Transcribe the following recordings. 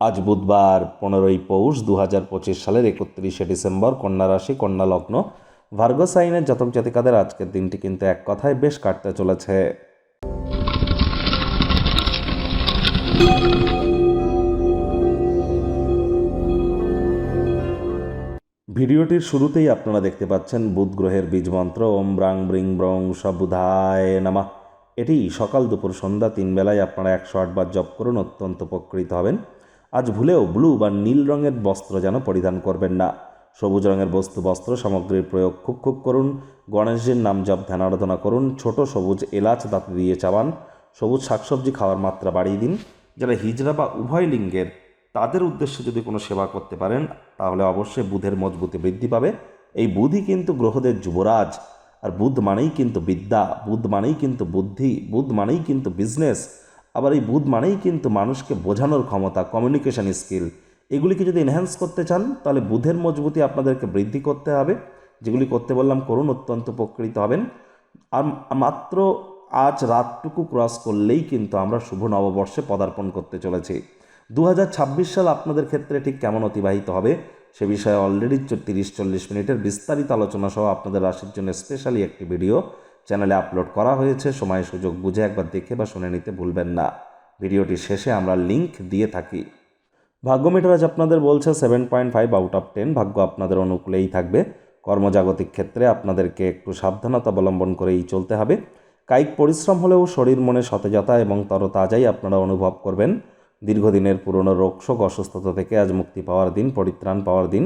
আজ বুধবার পনেরোই পৌষ দু হাজার পঁচিশ সালের একত্রিশে ডিসেম্বর কন্যা রাশি, কন্যা লগ্ন। ভার্গ সাইনের জাতক জাতিকাদের আজকের দিনটি কিন্তু এক কথায় বেশ কাটতে চলেছে। ভিডিওটির শুরুতেই আপনারা দেখতে পাচ্ছেন বুধ গ্রহের বীজ মন্ত্র, ওম ব্রাং ব্রিং ব্রং সবুধায় নামা। এটি সকাল দুপুর সন্ধ্যা তিন বেলায় আপনারা একশো আটবার জপ করুন, অত্যন্ত উপকৃত হবেন। আজ ভুলেও ব্লু বা নীল রঙের বস্ত্র যেন পরিধান করবেন না। সবুজ রঙের বস্তু বস্ত্র সামগ্রীর প্রয়োগ খুব খুব করুন। গণেশজির নাম জপ, ধ্যান আরাধনা করুন। ছোট সবুজ এলাচ দাঁত দিয়ে চাবান। সবুজ শাকসবজি খাওয়ার মাত্রা বাড়িয়ে দিন। যারা হিজড়া বা উভয় লিঙ্গের, তাদের উদ্দেশ্যে যদি কোনো সেবা করতে পারেন, তাহলে অবশ্যই বুধের মজবুতি বৃদ্ধি পাবে। এই বুধই কিন্তু গ্রহদের যুবরাজ। আর বুধ মানেই কিন্তু বিদ্যা, বুধ মানেই কিন্তু বুদ্ধি, বুধ মানেই কিন্তু বিজনেস আবার এই বুধ মানেই কিন্তু মানুষকে বোঝানোর ক্ষমতা কমিউনিকেশন স্কিল এগুলিকে যদি এনহ্যান্স করতে চান, তাহলে বুধের মজবুতি আপনাদেরকে বৃদ্ধি করতে হবে। যেগুলি করতে বললাম, করুন, অত্যন্ত উপকৃত হবেন। আর মাত্র আজ রাতটুকু ক্রস করলেই কিন্তু আমরা শুভ নববর্ষে পদার্পণ করতে চলেছি। দু হাজার ছাব্বিশ সাল আপনাদের ক্ষেত্রে ঠিক কেমন অতিবাহিত হবে, সে বিষয়ে অলরেডি তিরিশ চল্লিশ মিনিটের বিস্তারিত আলোচনা সহ আপনাদের রাশির জন্য স্পেশালি একটি ভিডিও চ্যানেলে আপলোড করা হয়েছে। সময় সুযোগ বুঝে একবার দেখে বা শুনে নিতে ভুলবেন না। ভিডিওটি শেষে আমরা লিংক দিয়ে থাকি। ভাগ্য মিটার আজ আপনাদের বলছে seven point five out of ten. ভাগ্য আপনাদের অনুকূলেই থাকবে। কর্মজাগতিক ক্ষেত্রে আপনাদেরকে একটু সাবধানতা অবলম্বন করেই চলতে হবে। কায়িক পরিশ্রম হলেও শরীর, মনে সতেজতা এবং তরতাজাই আপনারা অনুভব করবেন। দীর্ঘদিনের পুরনো রোগশোক অসুস্থতা থেকে আজ মুক্তি পাওয়ার দিন, পরিত্রাণ পাওয়ার দিন।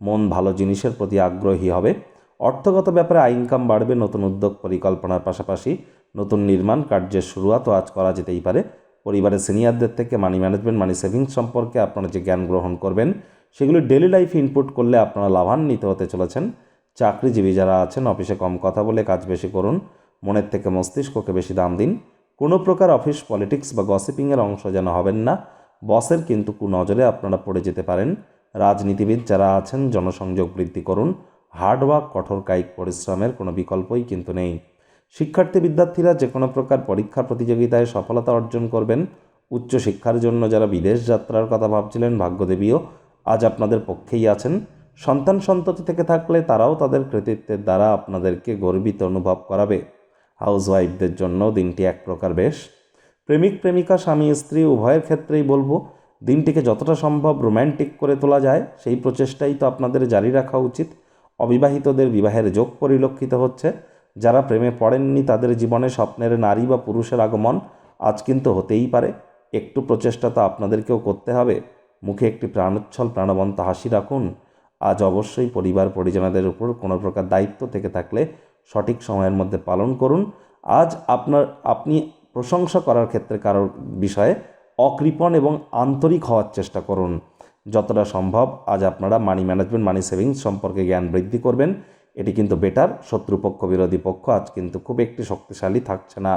মন ভালো জিনিসের প্রতি আগ্রহী হবে। অর্থগত ব্যাপারে ইনকাম বাড়বে, নতুন উদ্যোগ পরিকল্পনার পাশাপাশি নতুন নির্মাণ কার্যের শুরুয়াতও আজ করা যেতেই পারে। পরিবারের সিনিয়রদের থেকে মানি ম্যানেজমেন্ট মানি সেভিংস সম্পর্কে আপনারা যে জ্ঞান গ্রহণ করবেন, সেগুলি ডেলি লাইফে ইনপুট করলে আপনারা লাভান্বিত হতে চলেছেন। চাকরিজীবী যারা আছেন, অফিসে কম কথা বলে কাজ বেশি করুন, মনের থেকে মস্তিষ্ককে বেশি দাম দিন। কোনো প্রকার অফিস পলিটিক্স বা গসিপিংয়ের অংশ যেন হবেন না। বসের কিন্তু কুনজরে আপনারা পড়ে যেতে পারেন। রাজনীতিবিদ যারা আছেন, জনসংযোগ বৃদ্ধি করুন। হার্ডওয়ার্ক কঠোর কায়িক পরিশ্রমের কোনো বিকল্পই কিন্তু নেই। শিক্ষার্থী বিদ্যার্থীরা যে কোনো প্রকার পরীক্ষা প্রতিযোগিতায় সফলতা অর্জন করবেন। উচ্চ শিক্ষার জন্য যারা বিদেশ যাত্রার কথা ভাবছিলেন, ভাগ্যদেবীও আজ আপনাদের পক্ষেই আছেন। সন্তান সন্ততি থেকে থাকলে তারাও তাদের কৃতিত্বের দ্বারা আপনাদেরকে গর্বিত অনুভব করাবে। হাউসওয়াইফদের জন্য দিনটি এক প্রকার বেশ। প্রেমিক, প্রেমিকা, স্বামী, স্ত্রী, উভয়ের ক্ষেত্রেই বলব, দিনটিকে যতটা সম্ভব রোম্যান্টিক করে তোলা যায়, সেই প্রচেষ্টাই তো আপনাদের জারি রাখা উচিত। অবিবাহিতদের বিবাহের যোগ পরিলক্ষিত হচ্ছে। যারা প্রেমে পড়েননি তাদের জীবনে স্বপ্নের নারী বা পুরুষের আগমন আজ কিন্তু হতেই পারে। একটু প্রচেষ্টা তো আপনাদেরকেও করতে হবে। মুখে একটি প্রাণোচ্ছল প্রাণবন্ত হাসি রাখুন। আজ অবশ্যই পরিবার পরিজনদের উপর কোনো প্রকার দায়িত্ব থেকে থাকলে সঠিক সময়ের মধ্যে পালন করুন। আজ আপনার, আপনি প্রশংসা করার ক্ষেত্রে কারোর বিষয়ে অকৃপণ এবং আন্তরিক হওয়ার চেষ্টা করুন। যতটা সম্ভব আজ আপনারা মানি ম্যানেজমেন্ট মানি সেভিংস সম্পর্কে জ্ঞান বৃদ্ধি করবেন। এটি কিন্তু বেটার শত্রুপক্ষ, বিরোধী পক্ষ আজ কিন্তু খুব একটি শক্তিশালী থাকছে না।